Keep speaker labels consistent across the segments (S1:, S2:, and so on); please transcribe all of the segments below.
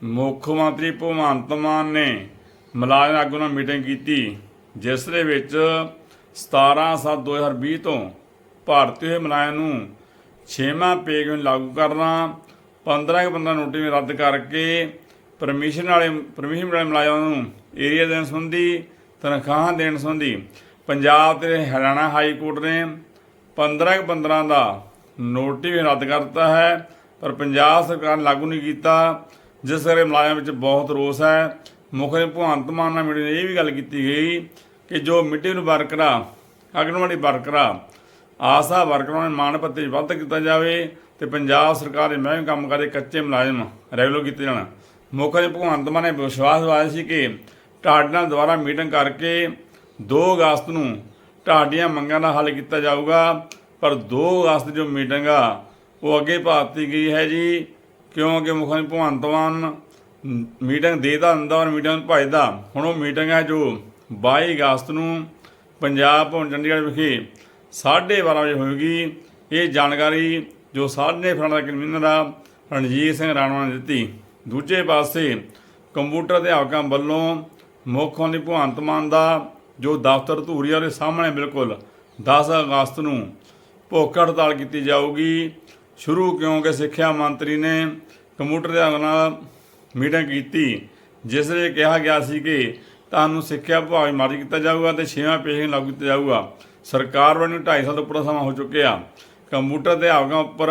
S1: ਮੁੱਖ ਮੰਤਰੀ ਭਗਵੰਤ ਮਾਨ ਨੇ ਮੁਲਾਜ਼ਮ ਆਗੂ ਨਾਲ ਮੀਟਿੰਗ ਕੀਤੀ, ਜਿਸ ਦੇ ਵਿੱਚ 17/7/2020 ਤੋਂ ਭਾਰਤੀ ਹੋਏ ਮੁਲਾਜ਼ਮ ਨੂੰ 6ਵਾਂ ਪੇ ਨੂੰ ਲਾਗੂ ਕਰਨਾ 15 ਕੁ 15 ਨੋਟਿਸ ਰੱਦ ਕਰਕੇ ਪਰਮਿਸ਼ਨ ਵਾਲੇ ਪਰਮਿਸ਼ਨ ਵਾਲੇ ਮੁਲਾਜ਼ਮਾਂ ਨੂੰ ਏਰੀਆ ਦੇਣ ਸੰਬੰਧੀ, ਤਨਖਾਹਾਂ ਦੇਣ ਸੰਬੰਧੀ ਪੰਜਾਬ ਤੇ ਹਰਿਆਣਾ ਹਾਈ ਕੋਰਟ ਨੇ 15 ਕੁ 15 ਦਾ ਨੋਟਿਸ ਰੱਦ ਕਰਤਾ ਹੈ, ਪਰ ਪੰਜਾਬ ਸਰਕਾਰ ਲਾਗੂ ਨਹੀਂ ਕੀਤਾ। ਜਿਸ ਕਰਕੇ ਮੁਲਾਜ਼ਮਾਂ ਵਿੱਚ ਬਹੁਤ ਰੋਸ ਹੈ ਮੁੱਖ ਮੰਤਰੀ ਭਗਵੰਤ ਮਾਨ ਨਾਲ ਮੀਟਿੰਗ ਇਹ ਵੀ ਗੱਲ ਕੀਤੀ ਗਈ ਕਿ ਜੋ ਮਿੱਟੀ ਨੂੰ ਵਰਕਰਾਂ ਆਂਗਣਵਾੜੀ ਵਰਕਰਾਂ ਆਸਾ ਵਰਕਰਾਂ ਨੂੰ ਮਾਣ ਭੱਤੇ ਵੱਧ ਕੀਤਾ ਜਾਵੇ ਤੇ ਪੰਜਾਬ ਸਰਕਾਰ ਦੇ ਮਹਿਕਮੇ ਕੰਮ ਕਰੇ ਕੱਚੇ ਮੁਲਾਜ਼ਮ ਰੈਗੂਲਰ ਕੀਤੇ ਜਾਣ। ਮੁੱਖ ਮੰਤਰੀ ਭਗਵੰਤ ਮਾਨ ਨੇ ਵਿਸ਼ਵਾਸ ਦਿਵਾਇਆ ਸੀ ਕਿ ਤੁਹਾਡੇ ਨਾਲ ਦੁਬਾਰਾ ਮੀਟਿੰਗ ਕਰਕੇ 2 ਅਗਸਤ ਨੂੰ ਢਾਡੀਆਂ ਮੰਗਾਂ ਦਾ ਹੱਲ ਕੀਤਾ ਜਾਊਗਾ, ਪਰ 2 ਅਗਸਤ ਜੋ ਮੀਟਿੰਗ ਆ, ਉਹ ਅੱਗੇ ਭਾਤੀ ਗਈ ਹੈ ਜੀ। ਕਿਉਂਕਿ ਮੁੱਖ ਮੰਤਰੀ ਭਗਵੰਤ ਮਾਨ ਮੀਟਿੰਗ ਦੇਦਾ ਹੁੰਦਾ ਔਰ ਮੀਟਿੰਗ ਭਜਦਾ। ਹੁਣ ਉਹ ਮੀਟਿੰਗ ਹੈ ਜੋ 22 ਅਗਸਤ ਨੂੰ ਪੰਜਾਬ ਭਵਨ ਚੰਡੀਗੜ੍ਹ ਵਿਖੇ 12:30 ਵਜੇ ਹੋਵੇਗੀ। ਇਹ ਜਾਣਕਾਰੀ ਜੋ ਸਾਡੇ ਫਰੰਟ ਦਾ ਕਨਵੀਨਰ ਆ, ਰਣਜੀਤ ਸਿੰਘ ਰਾਣਾ ਨੇ ਦਿੱਤੀ। ਦੂਜੇ ਪਾਸੇ ਕੰਪਿਊਟਰ ਅਧਿਆਪਕਾਂ ਵੱਲੋਂ ਮੁੱਖ ਮੰਤਰੀ ਭਗਵੰਤ ਮਾਨ ਦਾ ਜੋ ਦਫ਼ਤਰ ਧੂਰੀਆ ਦੇ ਸਾਹਮਣੇ ਬਿਲਕੁਲ 10 ਅਗਸਤ ਨੂੰ ਭੁੱਖ ਹੜਤਾਲ ਕੀਤੀ ਜਾਊਗੀ। ਸ਼ੁਰੂ ਕਿਉਂਕਿ ਸਿੱਖਿਆ ਮੰਤਰੀ ਨੇ ਕੰਪਿਊਟਰ ਦੇ ਨਾਲ ਮੀਟਿੰਗ ਕੀਤੀ, ਜਿਸ ਵਿੱਚ ਕਿਹਾ ਗਿਆ ਸੀ ਕਿ ਤੁਹਾਨੂੰ ਸਿੱਖਿਆ ਵਿਭਾਗ ਵਿੱਚ ਮਾਰਜ ਕੀਤਾ ਜਾਊਗਾ ਤੇ ਛੇਵਾਂ ਪੇਸ਼ੇ ਲਾਗੂ ਕੀਤਾ ਜਾਊਗਾ। ਸਰਕਾਰ ਵੱਲੋਂ 2.5 ਸਾਲ ਤੋਂ ਉੱਪਰ ਸਮਾਂ ਹੋ ਚੁੱਕਿਆ। ਕੰਪਿਊਟਰ ਅਧਿਆਪਕਾਂ ਉੱਪਰ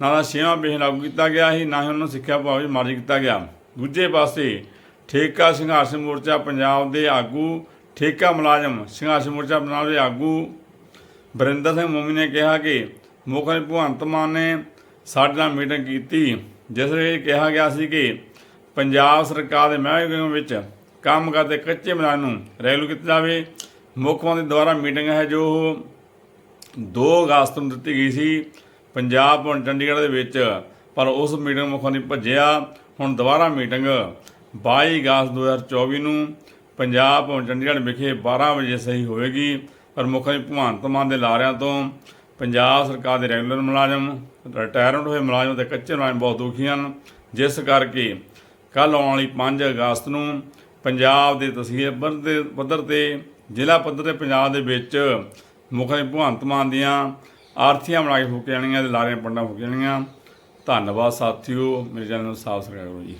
S1: ਨਾ ਤਾਂ ਛੇਵਾਂ ਪੇਸ਼ੇ ਲਾਗੂ ਕੀਤਾ ਗਿਆ ਸੀ, ਨਾ ਹੀ ਉਹਨਾਂ ਨੂੰ ਸਿੱਖਿਆ ਵਿਭਾਗ ਵਿੱਚ ਮਾਰਜ ਕੀਤਾ ਗਿਆ। ਦੂਜੇ ਪਾਸੇ ਠੇਕਾ ਸੰਘਰਸ਼ ਮੋਰਚਾ ਪੰਜਾਬ ਦੇ ਆਗੂ, ਠੇਕਾ ਮੁਲਾਜ਼ਮ ਸੰਘਰਸ਼ ਮੋਰਚਾ ਪੰਜਾਬ ਦੇ ਆਗੂ ਬਰਿੰਦਰ ਸਿੰਘ ਮੋਮੀ ਨੇ ਕਿਹਾ ਕਿ ਮੁੱਖ ਮੰਤਰੀ ਭਗਵੰਤ ਮਾਨ ਨੇ ਸਾਡੇ ਨਾਲ ਮੀਟਿੰਗ ਕੀਤੀ, ਜਿਸ ਵਿੱਚ ਕਿਹਾ ਗਿਆ ਸੀ ਕਿ ਪੰਜਾਬ ਸਰਕਾਰ ਦੇ ਮਹਿਕਮੇ ਵਿੱਚ ਕੰਮ ਕਰਦੇ ਕੱਚੇ ਮੁਲਾਜ਼ਮ ਨੂੰ ਰੈਗੂਲਰ ਕੀਤਾ ਜਾਵੇ। ਮੁੱਖ ਮੰਤਰੀ ਦੁਆਰਾ ਮੀਟਿੰਗ ਹੈ ਜੋ 2 ਅਗਸਤ ਨੂੰ ਦਿੱਤੀ ਗਈ ਸੀ। ਪੰਜਾਬ ਭਵਨ ਚੰਡੀਗੜ੍ਹ ਦੇ ਵਿੱਚ, ਪਰ ਉਸ ਮੀਟਿੰਗ ਮੁੱਖ ਮੰਤਰੀ ਭੱਜਿਆ। ਹੁਣ ਦੁਬਾਰਾ ਮੀਟਿੰਗ 22 ਅਗਸਤ 2024 ਨੂੰ ਪੰਜਾਬ ਭਵਨ ਚੰਡੀਗੜ੍ਹ ਵਿਖੇ 12 ਵਜੇ ਸਹੀ ਹੋਵੇਗੀ। ਪਰ ਮੁੱਖ ਮੰਤਰੀ ਭਗਵੰਤ ਮਾਨ ਦੇ ਲਾਰਿਆਂ ਤੋਂ ਪੰਜਾਬ ਸਰਕਾਰ ਦੇ ਰੈਗੂਲਰ ਮੁਲਾਜ਼ਮ, ਰਿਟਾਇਰਮੈਂਟ ਹੋਏ ਮੁਲਾਜ਼ਮ ਤੇ ਕੱਚੇ ਮੁਲਾਜ਼ਮ ਬਹੁਤ ਦੁਖੀ ਹਨ। ਜਿਸ ਕਰਕੇ ਕੱਲ ਆਉਣ ਵਾਲੀ 5 ਅਗਸਤ ਨੂੰ ਪੰਜਾਬ ਦੇ ਤਹਿਸੀਲ ਪੱਧਰ ਦੇ ਪੱਧਰ ਤੇ, ਜ਼ਿਲ੍ਹਾ ਪੱਧਰ ਤੇ ਪੰਜਾਬ ਦੇ ਵਿੱਚ ਮੁੱਖ ਭਗਵੰਤ ਮਾਨ ਦੀਆਂ ਆਰਥੀਆਂ ਬਣਾ ਕੇ ਫੂਕ ਜਾਣੀਆਂ ਤੇ ਲਾਰੀਆਂ ਪੰਡਾਂ ਫੂਕ ਜਾਣੀਆਂ। ਧੰਨਵਾਦ ਸਾਥੀਓ, ਮੇਰੇ ਚੈਨਲ ਨੂੰ ਸਬਸਕ੍ਰਾਈਬ ਕਰੋ ਜੀ।